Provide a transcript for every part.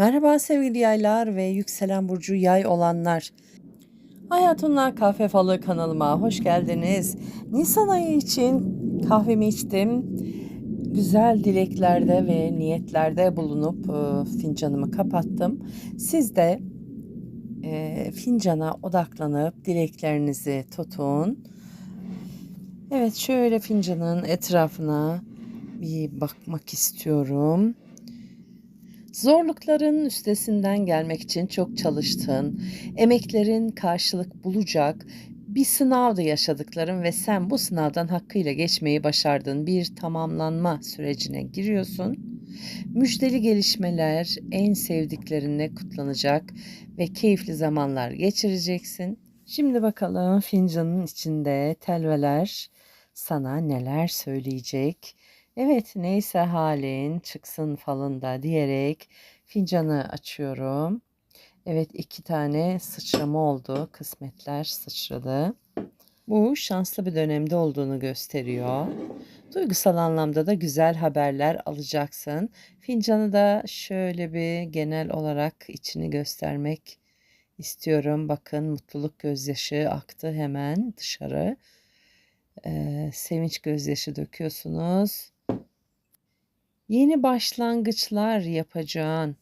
Merhaba sevgili yaylar ve yükselen burcu yay olanlar. Hayatımla Kahve Falı kanalıma hoş geldiniz. Nisan ayı için kahvemi içtim. Güzel dileklerde ve niyetlerde bulunup e, fincanımı kapattım. Siz de e, fincana odaklanıp dileklerinizi tutun. Evet şöyle fincanın etrafına bir bakmak istiyorum. Zorlukların üstesinden gelmek için çok çalıştın. Emeklerin karşılık bulacak bir sınavda yaşadıkların ve sen bu sınavdan hakkıyla geçmeyi başardın. Bir tamamlanma sürecine giriyorsun. Müjdeli gelişmeler en sevdiklerinle kutlanacak ve keyifli zamanlar geçireceksin. Şimdi bakalım fincanın içinde telveler sana neler söyleyecek? Evet neyse halin çıksın falında diyerek fincanı açıyorum. Evet iki tane sıçrama oldu. Kısmetler sıçradı. Bu şanslı bir dönemde olduğunu gösteriyor. Duygusal anlamda da güzel haberler alacaksın. Fincanı da şöyle bir genel olarak içini göstermek istiyorum. Bakın mutluluk gözyaşı aktı hemen dışarı. Ee, sevinç gözyaşı döküyorsunuz. Yeni başlangıçlar yapacağın,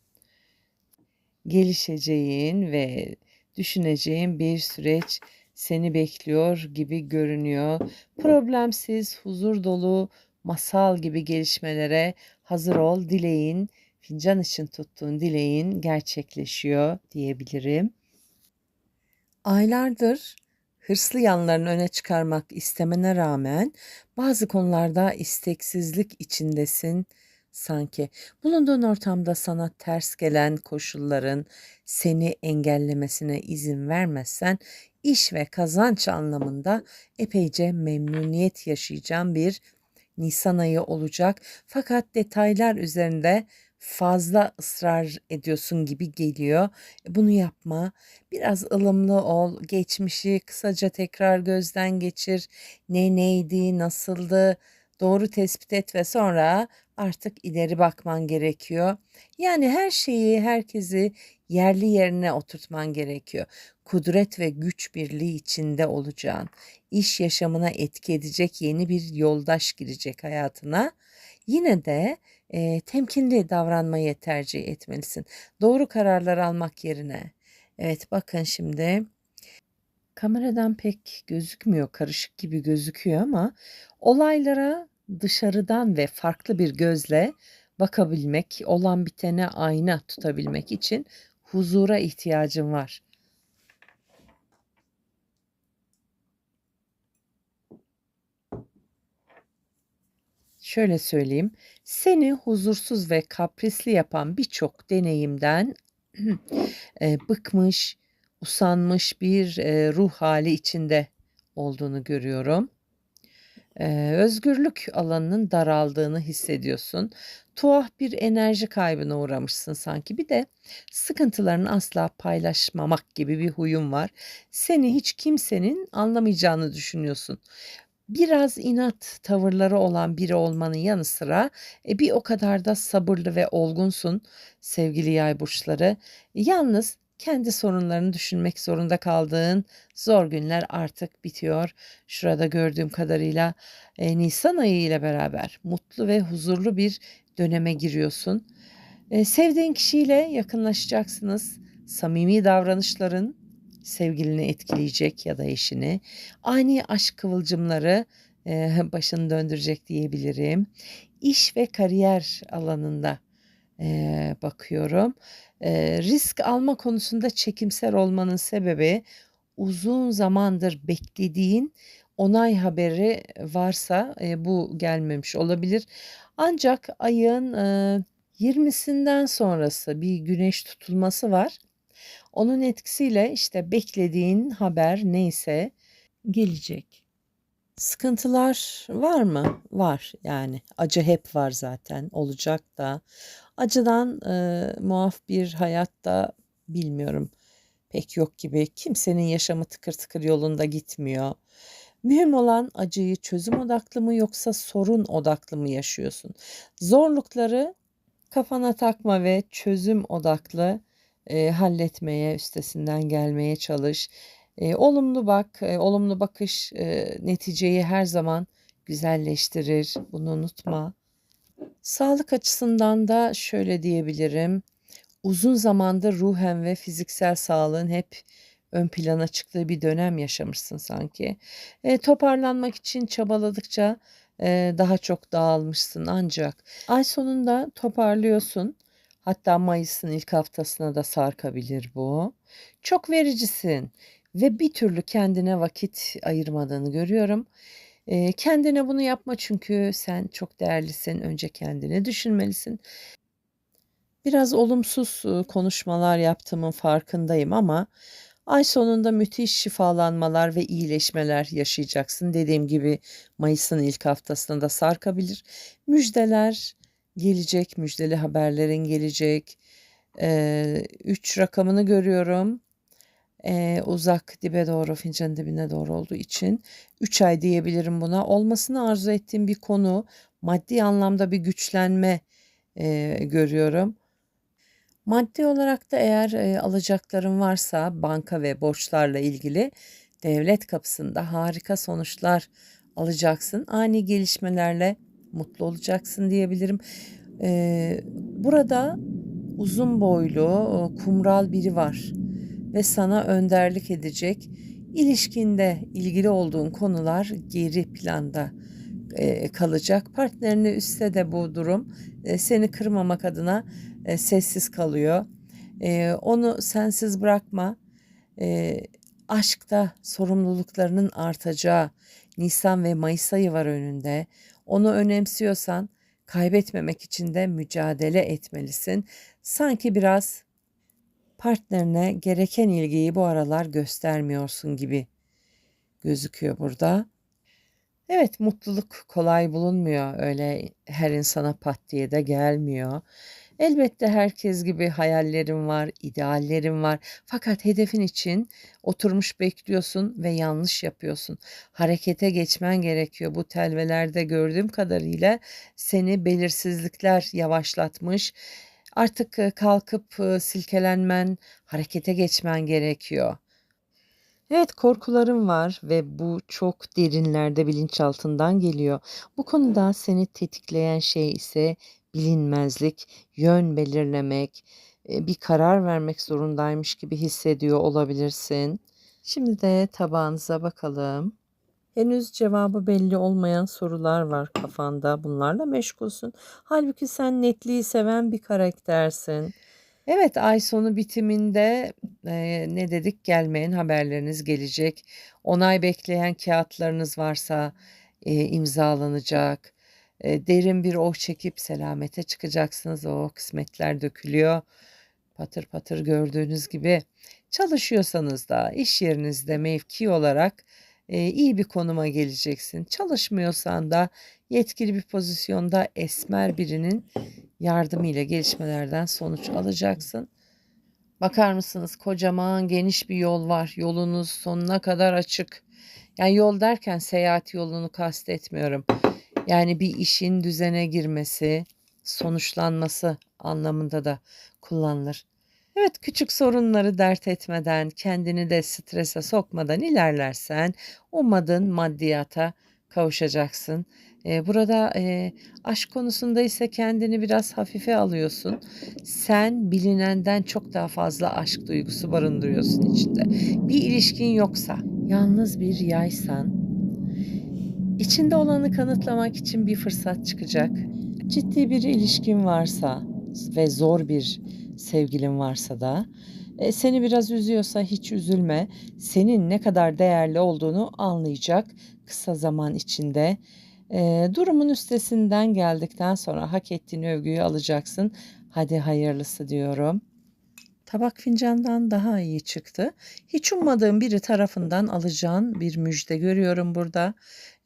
gelişeceğin ve düşüneceğin bir süreç seni bekliyor gibi görünüyor. Problemsiz, huzur dolu, masal gibi gelişmelere hazır ol. Dileğin, fincan için tuttuğun dileğin gerçekleşiyor diyebilirim. Aylardır hırslı yanlarını öne çıkarmak istemene rağmen bazı konularda isteksizlik içindesin sanki. Bulunduğun ortamda sana ters gelen koşulların seni engellemesine izin vermezsen iş ve kazanç anlamında epeyce memnuniyet yaşayacağın bir Nisan ayı olacak. Fakat detaylar üzerinde fazla ısrar ediyorsun gibi geliyor. Bunu yapma. Biraz ılımlı ol. Geçmişi kısaca tekrar gözden geçir. Ne neydi, nasıldı? Doğru tespit et ve sonra artık ileri bakman gerekiyor. Yani her şeyi, herkesi yerli yerine oturtman gerekiyor. Kudret ve güç birliği içinde olacağın, iş yaşamına etki edecek yeni bir yoldaş girecek hayatına. Yine de e, temkinli davranmayı tercih etmelisin. Doğru kararlar almak yerine. Evet bakın şimdi kameradan pek gözükmüyor, karışık gibi gözüküyor ama olaylara dışarıdan ve farklı bir gözle bakabilmek, olan bitene ayna tutabilmek için huzura ihtiyacım var. Şöyle söyleyeyim, seni huzursuz ve kaprisli yapan birçok deneyimden e, bıkmış, usanmış bir e, ruh hali içinde olduğunu görüyorum. Özgürlük alanının daraldığını hissediyorsun. Tuhaf bir enerji kaybına uğramışsın sanki. Bir de sıkıntılarını asla paylaşmamak gibi bir huyun var. Seni hiç kimsenin anlamayacağını düşünüyorsun. Biraz inat tavırları olan biri olmanın yanı sıra e, bir o kadar da sabırlı ve olgunsun sevgili yay burçları. Yalnız kendi sorunlarını düşünmek zorunda kaldığın zor günler artık bitiyor. Şurada gördüğüm kadarıyla e, Nisan ayı ile beraber mutlu ve huzurlu bir döneme giriyorsun. E, sevdiğin kişiyle yakınlaşacaksınız. Samimi davranışların sevgilini etkileyecek ya da eşini. Ani aşk kıvılcımları e, başını döndürecek diyebilirim. İş ve kariyer alanında e, bakıyorum. E, risk alma konusunda çekimser olmanın sebebi uzun zamandır beklediğin onay haberi varsa e, bu gelmemiş olabilir. Ancak ayın e, 20'sinden sonrası bir güneş tutulması var. Onun etkisiyle işte beklediğin haber neyse gelecek. Sıkıntılar var mı? Var yani. Acı hep var zaten. Olacak da. Acıdan e, muaf bir hayatta bilmiyorum pek yok gibi. Kimsenin yaşamı tıkır tıkır yolunda gitmiyor. Mühim olan acıyı çözüm odaklı mı yoksa sorun odaklı mı yaşıyorsun? Zorlukları Kafana takma ve çözüm odaklı e, halletmeye, üstesinden gelmeye çalış. E, olumlu bak, e, olumlu bakış e, neticeyi her zaman güzelleştirir. Bunu unutma. Sağlık açısından da şöyle diyebilirim. Uzun zamandır ruhen ve fiziksel sağlığın hep ön plana çıktığı bir dönem yaşamışsın sanki. E, toparlanmak için çabaladıkça e, daha çok dağılmışsın ancak ay sonunda toparlıyorsun. Hatta Mayıs'ın ilk haftasına da sarkabilir bu. Çok vericisin ve bir türlü kendine vakit ayırmadığını görüyorum. E, kendine bunu yapma çünkü sen çok değerlisin. Önce kendini düşünmelisin. Biraz olumsuz konuşmalar yaptığımın farkındayım ama ay sonunda müthiş şifalanmalar ve iyileşmeler yaşayacaksın. Dediğim gibi Mayıs'ın ilk haftasında da sarkabilir. Müjdeler gelecek, müjdeli haberlerin gelecek. Ee, üç rakamını görüyorum. Ee, uzak dibe doğru, fincanın dibine doğru olduğu için 3 ay diyebilirim buna. Olmasını arzu ettiğim bir konu, maddi anlamda bir güçlenme e, görüyorum. Maddi olarak da eğer e, alacakların varsa banka ve borçlarla ilgili devlet kapısında harika sonuçlar alacaksın. Ani gelişmelerle mutlu olacaksın diyebilirim. E, burada uzun boylu, kumral biri var ve sana önderlik edecek. İlişkinde ilgili olduğun konular geri planda e, kalacak. Partnerini üstte de bu durum e, seni kırmamak adına e, sessiz kalıyor. Onu sensiz bırakma. Aşkta sorumluluklarının artacağı Nisan ve Mayıs ayı var önünde. Onu önemsiyorsan kaybetmemek için de mücadele etmelisin. Sanki biraz partnerine gereken ilgiyi bu aralar göstermiyorsun gibi gözüküyor burada. Evet, mutluluk kolay bulunmuyor. Öyle her insana pat diye de gelmiyor. Elbette herkes gibi hayallerim var, ideallerim var. Fakat hedefin için oturmuş bekliyorsun ve yanlış yapıyorsun. Harekete geçmen gerekiyor. Bu telvelerde gördüğüm kadarıyla seni belirsizlikler yavaşlatmış. Artık kalkıp silkelenmen, harekete geçmen gerekiyor. Evet korkularım var ve bu çok derinlerde bilinçaltından geliyor. Bu konuda seni tetikleyen şey ise bilinmezlik, yön belirlemek, bir karar vermek zorundaymış gibi hissediyor olabilirsin. Şimdi de tabağınıza bakalım. Henüz cevabı belli olmayan sorular var kafanda. Bunlarla meşgulsün. Halbuki sen netliği seven bir karaktersin. Evet, ay sonu bitiminde e, ne dedik? Gelmeyen haberleriniz gelecek. Onay bekleyen kağıtlarınız varsa e, imzalanacak. E, derin bir oh çekip selamete çıkacaksınız. O kısmetler dökülüyor. Patır patır gördüğünüz gibi çalışıyorsanız da iş yerinizde mevki olarak e, iyi bir konuma geleceksin. Çalışmıyorsan da yetkili bir pozisyonda esmer birinin yardımıyla gelişmelerden sonuç alacaksın. Bakar mısınız kocaman geniş bir yol var. Yolunuz sonuna kadar açık. Yani yol derken seyahat yolunu kastetmiyorum. Yani bir işin düzene girmesi, sonuçlanması anlamında da kullanılır. Evet küçük sorunları dert etmeden, kendini de strese sokmadan ilerlersen ummadığın maddiyata kavuşacaksın. Burada aşk konusunda ise kendini biraz hafife alıyorsun. Sen bilinenden çok daha fazla aşk duygusu barındırıyorsun içinde. Bir ilişkin yoksa, yalnız bir yaysan, içinde olanı kanıtlamak için bir fırsat çıkacak. Ciddi bir ilişkin varsa ve zor bir sevgilin varsa da e, seni biraz üzüyorsa hiç üzülme. Senin ne kadar değerli olduğunu anlayacak kısa zaman içinde. E, durumun üstesinden geldikten sonra hak ettiğin övgüyü alacaksın. Hadi hayırlısı diyorum. Tabak fincandan daha iyi çıktı. Hiç ummadığım biri tarafından alacağın bir müjde görüyorum burada.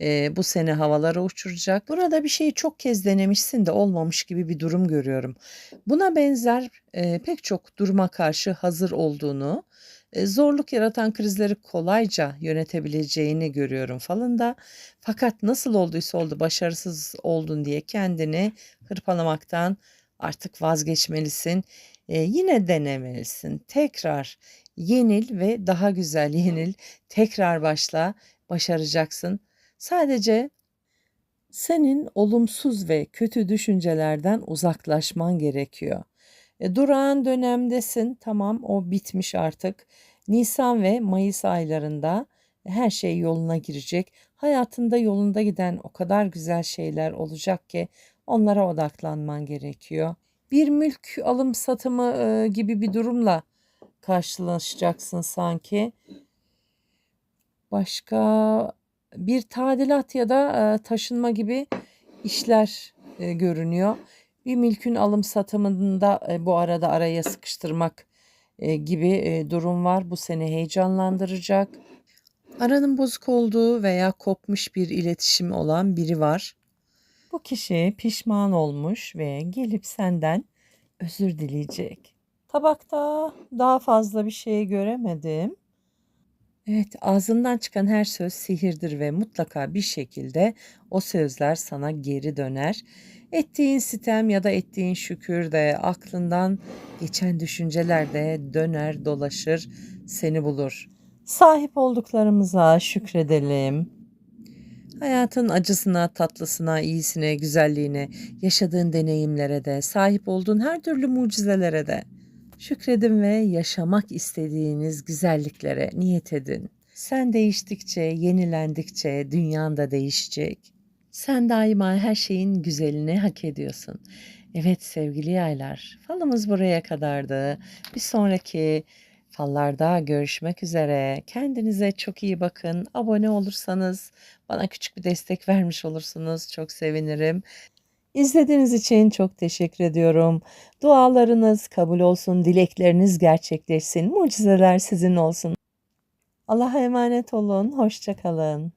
Ee, bu sene havalara uçuracak. Burada bir şeyi çok kez denemişsin de olmamış gibi bir durum görüyorum. Buna benzer e, pek çok duruma karşı hazır olduğunu, e, zorluk yaratan krizleri kolayca yönetebileceğini görüyorum falan da. Fakat nasıl olduysa oldu başarısız oldun diye kendini hırpalamaktan Artık vazgeçmelisin. Eee, yine denemelisin. Tekrar yenil ve daha güzel yenil. Tekrar başla. Başaracaksın. Sadece senin olumsuz ve kötü düşüncelerden uzaklaşman gerekiyor. E, durağan dönemdesin. Tamam, o bitmiş artık. Nisan ve Mayıs aylarında her şey yoluna girecek. Hayatında yolunda giden o kadar güzel şeyler olacak ki onlara odaklanman gerekiyor. Bir mülk alım satımı e, gibi bir durumla karşılaşacaksın sanki. Başka bir tadilat ya da e, taşınma gibi işler e, görünüyor. Bir mülkün alım satımında bu arada araya sıkıştırmak gibi durum var. Bu seni heyecanlandıracak. Aranın bozuk olduğu veya kopmuş bir iletişimi olan biri var. Bu kişi pişman olmuş ve gelip senden özür dileyecek. Tabakta daha fazla bir şey göremedim. Evet, ağzından çıkan her söz sihirdir ve mutlaka bir şekilde o sözler sana geri döner. Ettiğin sitem ya da ettiğin şükür de aklından geçen düşünceler de döner dolaşır seni bulur. Sahip olduklarımıza şükredelim. Hayatın acısına, tatlısına, iyisine, güzelliğine, yaşadığın deneyimlere de, sahip olduğun her türlü mucizelere de şükredin ve yaşamak istediğiniz güzelliklere niyet edin. Sen değiştikçe, yenilendikçe dünyan da değişecek. Sen daima her şeyin güzelini hak ediyorsun. Evet sevgili yaylar, falımız buraya kadardı. Bir sonraki fallarda görüşmek üzere. Kendinize çok iyi bakın. Abone olursanız bana küçük bir destek vermiş olursunuz. Çok sevinirim. İzlediğiniz için çok teşekkür ediyorum. Dualarınız kabul olsun, dilekleriniz gerçekleşsin, mucizeler sizin olsun. Allah'a emanet olun, hoşça kalın.